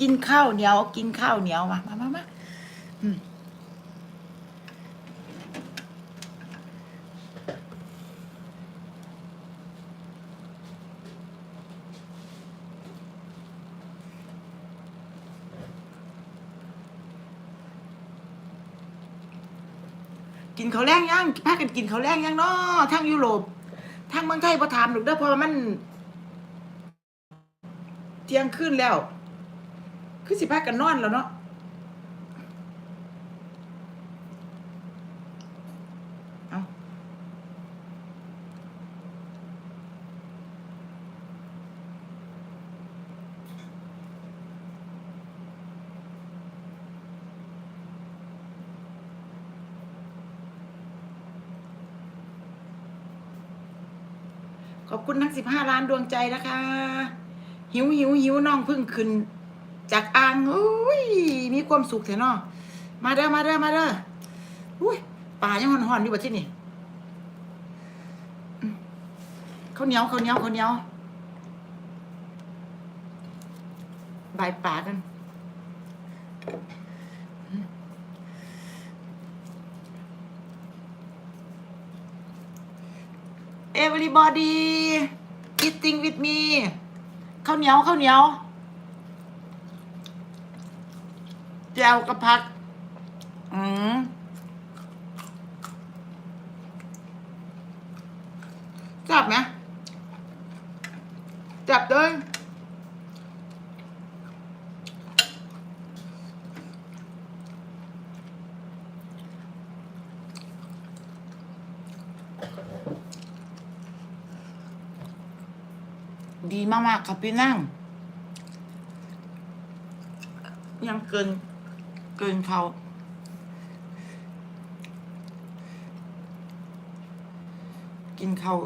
กินข้าวเหนียว กินข้าวเหนียวมามามามาอืมกินข้าแรงยังพากันกินข้าแรงยังเนาะทางยุโรปทางเมืองไทยพอถามหรอกเด้อเพราะว่ามัน เที่ยงคืนแล้ว คือสิพากันนอนแล้วเนาะเอาขอบคุณทั้งสิบห้าล้านดวงใจนะคะ หิวหิวหิวน้องเพึ่งขึ้น จากอ่างอุ้ยมีความสุขเถอะเนาะมาเด้อมาเด้อมาเด้ออุ้ยป่ายังห่อนๆอยู่บ่ที่นี่ข้าวเหนียวข้าวเหนียวข้าวเหนียวบายป่ากันเอืม Everybody eating with me ข้าวเหนียวข้าวเหนียว แจวกับผัก อืมจับไหมจับเลยดีมาก ๆ ครับพี่นั่ง ยังเกิน เกินเขากินเขาว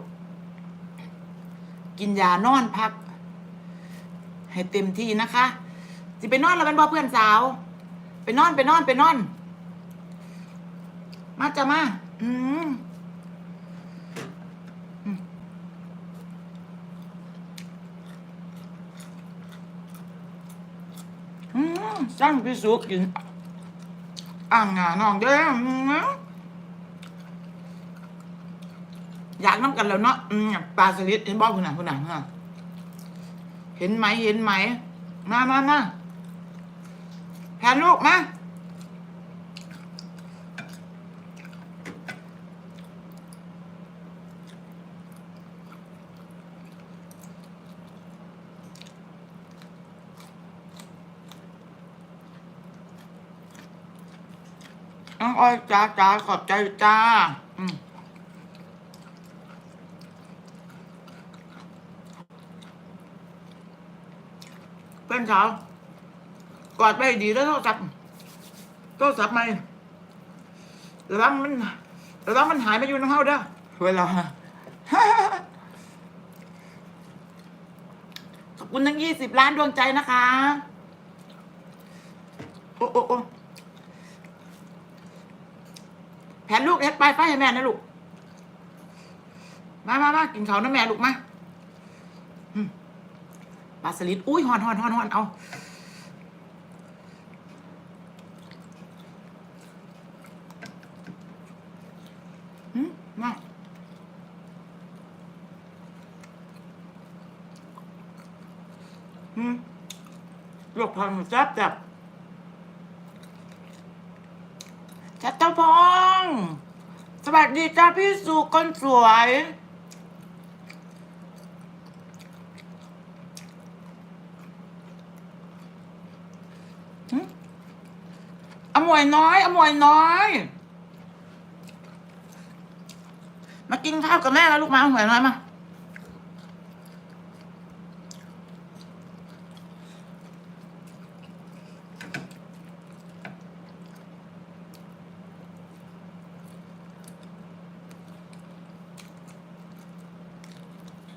กินยานอนพัก ให้เต็มที่นะคะสิไปนอนแล้วเป็นบ่เพื่อนสาว ไปนอนไปนอนไปนอน มาจะมา อืมอืมอืมสร้างพิสุกิน อ่างงาน้องเด้ออยากน้ำกันแล้วเนาะปลาสลิดเห็นบ่คุณน่ะคุณน่ะคุณน่ะเห็นไหมเห็นไหม มามามาแพนลูกมา น้องอ้อยจ้าจ้าขอบใจจ้า อืมเพื่อนสาวกอดไปดีแล้วโทรศัพท์โทรศัพท์ไหมระวังมันระวังมันหายไปอยู่ในเฮาเด้อเวลาขอบคุณทั้งยี่สิบล้านดวงใจนะคะ โอ้โอ้โอ้ แผนลูกเฮ็ดไปไฟให้แม่นะลูก มามามากินเขาวนะแม่ลูกมาปลาสลิด อุ้ยหอนหอนหอนหอนเอา อืมมาอืมลวกผักแซ่บแซ่บชัตเตอร์พงษ์ สวัสดีจ้าพี่สุคนสวย อมวยน้อย อมวยน้อย มากินข้าวกับแม่แล้วลูกมาอมวยน้อยมา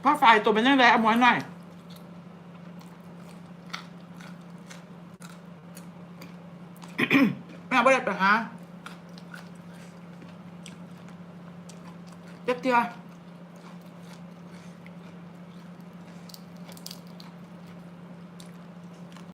พ่อฝ่ายตัวเป็นยังไงอมวยหน่อยแม่ไม่ได้ไปหาเจ็บเตีย